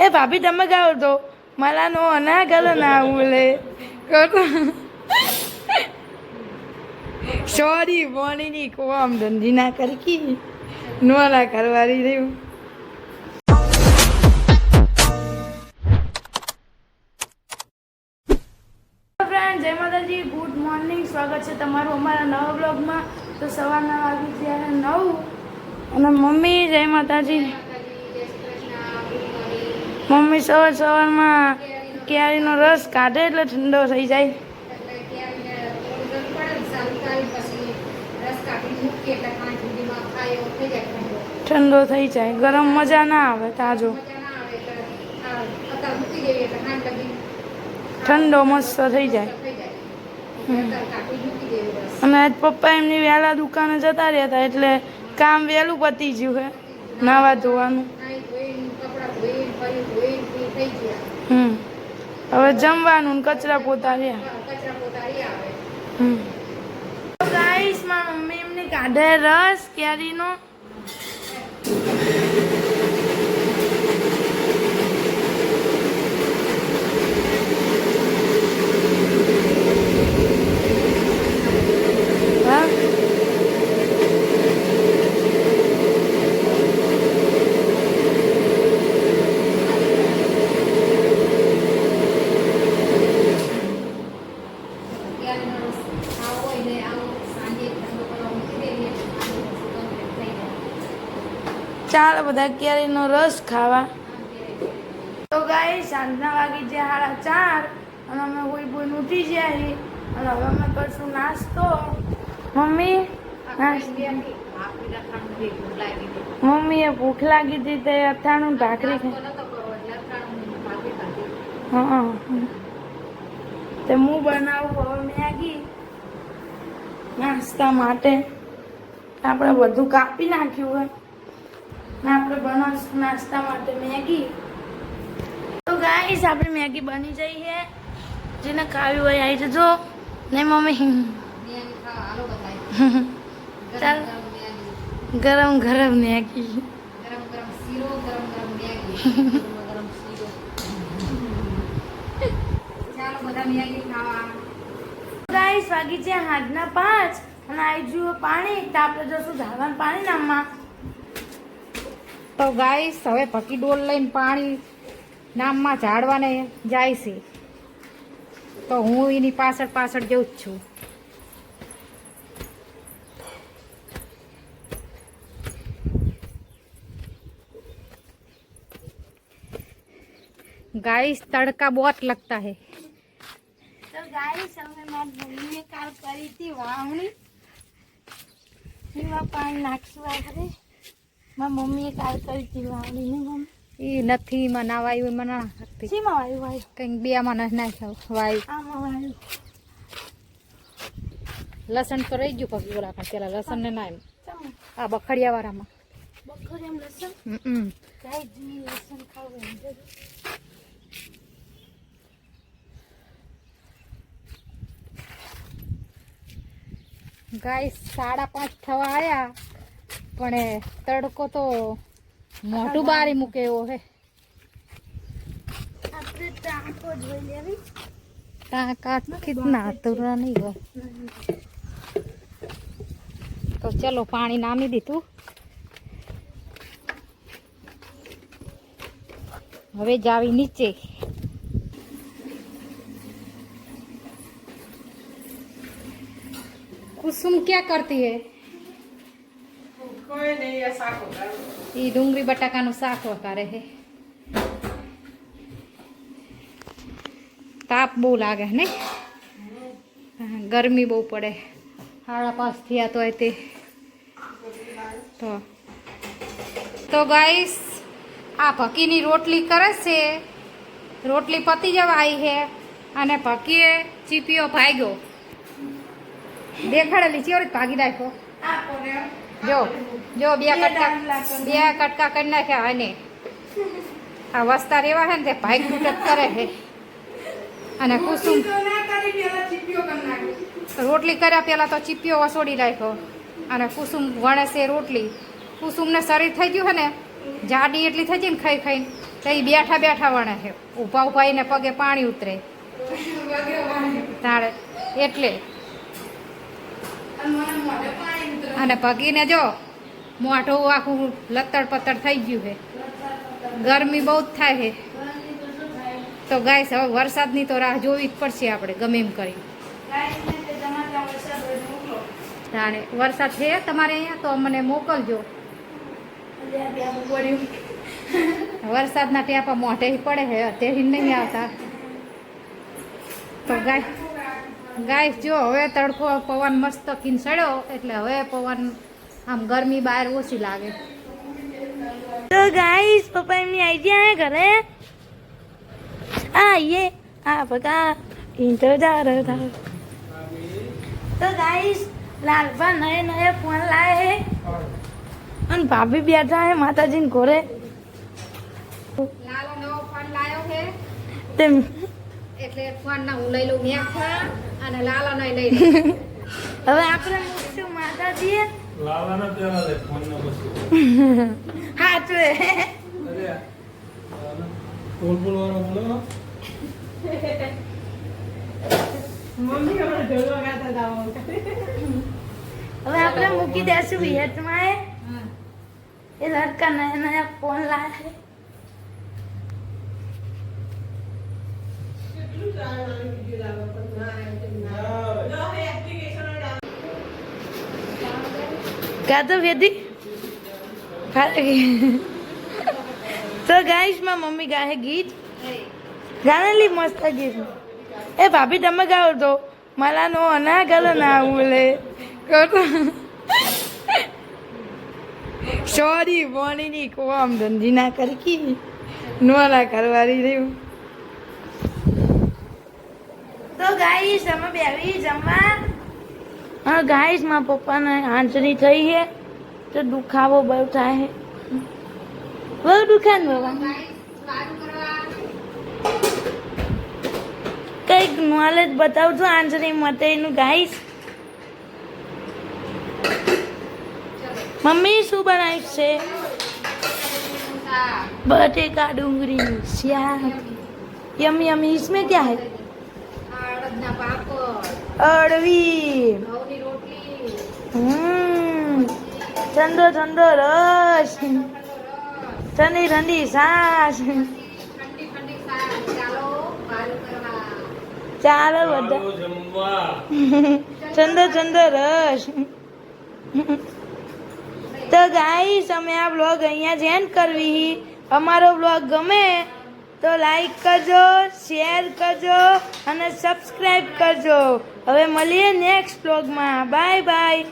એ ભાભી, તમે ગાઓ તો. મલાનો અનાગલ ના ઉલે. સોરી બોણીની કોમ ધંધી ના કરકી નોલા કરવાની રહ્યું. જય માતાજી. ગુડ મોર્નિંગ સ્વાગત છે તમારું અમારા નવા બ્લોગમાં તો સવારના વાગી છે નવ. અને મમ્મી, જય માતાજી. મમ્મી સવાર સવારમાં કેરીનો રસ કાઢે એટલે ઠંડો થઈ જાય. ઠંડો થઈ જાય. ગરમ મજા ના આવે તાજો. ઠંડો મસ્ત થઈ જાય. અને આજ પપ્પા એમની વહેલા દુકાને જતા રહ્યા હતા એટલે કામ વહેલું પતી ગયું છે નાવા ધોવાનું હમ હવે જમવાનું કચરા પોતા રહ્યા. હમ. ગાઈસ મારા મમ્મી એમને કાઢે રસ કેરીનો ચાલો બધા કેરીનો રસ ખાવા. તો ગાય સાંજના વાગી છે સાડા ચાર, અને અમે કોઈ બોઈ ઉઠી જાય અને હવે અમે કરશું નાસ્તો. મમ્મી મમ્મીએ ભૂખ લાગી હતી તે અથાણું ભાખરી હા તે હું બનાવું હવે મેગી. નાસ્તા માટે. આપણે બધું કાપી નાખ્યું હોય. ને આપણે બનાવશું નાસ્તા માટે મેગી. તો ગાઈસ આપણે મેગી બની જઈ છે જેને ખાવી હોય આવી જજો. ને મમ્મી. ચાલ. ગરમ ગરમ મેગી. ગાઈસ વાગી છે હાથના પાંચ. અને આવી જુઓ પાણી. તો આપણે જશું ધાવાનું પાણી નામમાં તો ગાઈસ હવે પકી ડોલ લઈને પાણી નામમાં ઝાડવાને જાય છે તો હું એની પાછળ પાછળ જઉં જ છું गाइस तड़का बहुत लगता है તો ગાઈસ હવે મારી મમ્મીએ કાલ કરી હતી વાવણી એમાં પાણી નાખશું આપણે મારી મમ્મીએ કાલ કરી હતી વાવણી ને મમ્મી? એ નથી મનાવાયું મને ના શકતી શીમાં વાયુ વાયુ? કંઈક બે માં નથી નાખ્યો વાયુ. આમાં વાયુ. લસણ તો રહી ગયું પછી બોલા પણ પેલા લસણ ને ના એમ. આ બખડિયા વાળામાં એમ લસણ હમ જી લસણ ખાવું ગાય સાડા પાંચ થવા આયા. પણ એ તડકો તો મોટું બારી મૂકે એવો હે. તો ચલો પાણી નામી દીધું. હવે જાવી નીચે. કુસુમ ક્યાં કરતી હૈ? એ ડુંગળી બટાકાનું શાક વઘારે છે. તાપ બહુ લાગે ને? ગરમી બહુ પડે. સાડા પાંચ થયા તો તે. તો તો ગાઈસ આ ભકીની રોટલી કરે છે. રોટલી પતી જવા આવી છે અને ભકીએ ચીપીઓ ભાગ્યો. દેખાડેલી ચેવડી ભાગી નાખ્યો? જો જો બે કટકા બે કટકા કરી નાખ્યા અને આ વસ્તા રેવા છે ને તે ભાઈ તૂટત કરે છે અને કુસુમ રોટલી કર્યા પેલા તો ચીપિયો વસોડી રાખ્યો. અને કુસુમ વણે છે રોટલી. કુસુમને શરીર થઈ ગયું છે ને જાડી એટલી થઈ ગઈ ને ખાઈ ખાઈને તો એ બેઠા બેઠા વણે છે ઊભા ઊભા એને પગે પાણી ઉતરે. તારે એટલે. અને ભગીને જો મોઢું આખું લતડ પતડ થઈ ગયું છે. ગરમી બહુ જ થાય છે. તો ગાય હવે વરસાદની તો રાહ જોવી જ પડશે આપણે, ગમે એમ કરી. જાણે વરસાદ છે તમારે અહીંયા? તો અમને મોકલજો. વરસાદના ટેપા મોઢે પડે છે તે નહીં આવતા. તો ગાય ગાય જો હવે તડકો પવન મસ્ત કિંસડ્યો એટલે હવે પવન આમ ગરમી બહાર ઓછી લાગે. તો ગાઈસ પપ્પા એમની આઈડિયા ઘરે. આ યે આ બધા ઇંતજાર હતા. તો ગાઈસ લાલભા નયે નયે ફોન લાવે અને ભાભી બેઠા હે માતાજીને ઘરે. લાલો નવો ફોન લાવ્યો હે. તેમ હવે આપણે મૂકી દેશું વિયતમાં એ. લડકા નયા નયા ફોન લાવે. ટ્રાય તો ના આવે કાતો વેદી તો ગાઈશ, માં મમ્મી ગાહે ગીત. ગાણેલી મસ્ત ગીત. એ ભાભી, તમે ગાઓ તો. मला નો ના ગલ ના બોલે સોરી બોની ની કોમ ધંધી ના કરી નો ના કરવાની રહ્યું. તો ગાઈસ અમે બેવી જમવા હા ગાઈસ માં પપ્પાને હાંસરી થઈ છે તો દુખાવો બહુ થાય છે બહુ દુખે ને બાબા કઈક નોલેજ બતાવજો આંસરી મતે એનું ગાઈસ મમ્મી શું બનાવીશ છે बटेका डूंगरी श्याम यम यम इसमें क्या है અડવી ચંદો ઠંડો ઠંડો રસ. ઠંડી ઠંડી સાસ. ચાલો બધા. ચંદો ચંદો રસ. તો ગાઈસ અમે આ બ્લોગ અહીંયા જ એન્ડ કરવી. અમારો બ્લોગ ગમે તો લાઈક કરજો શેર કરજો અને સબસ્ક્રાઈબ કરજો. હવે મળીએ નેક્સ્ટ બ્લોગમાં બાય બાય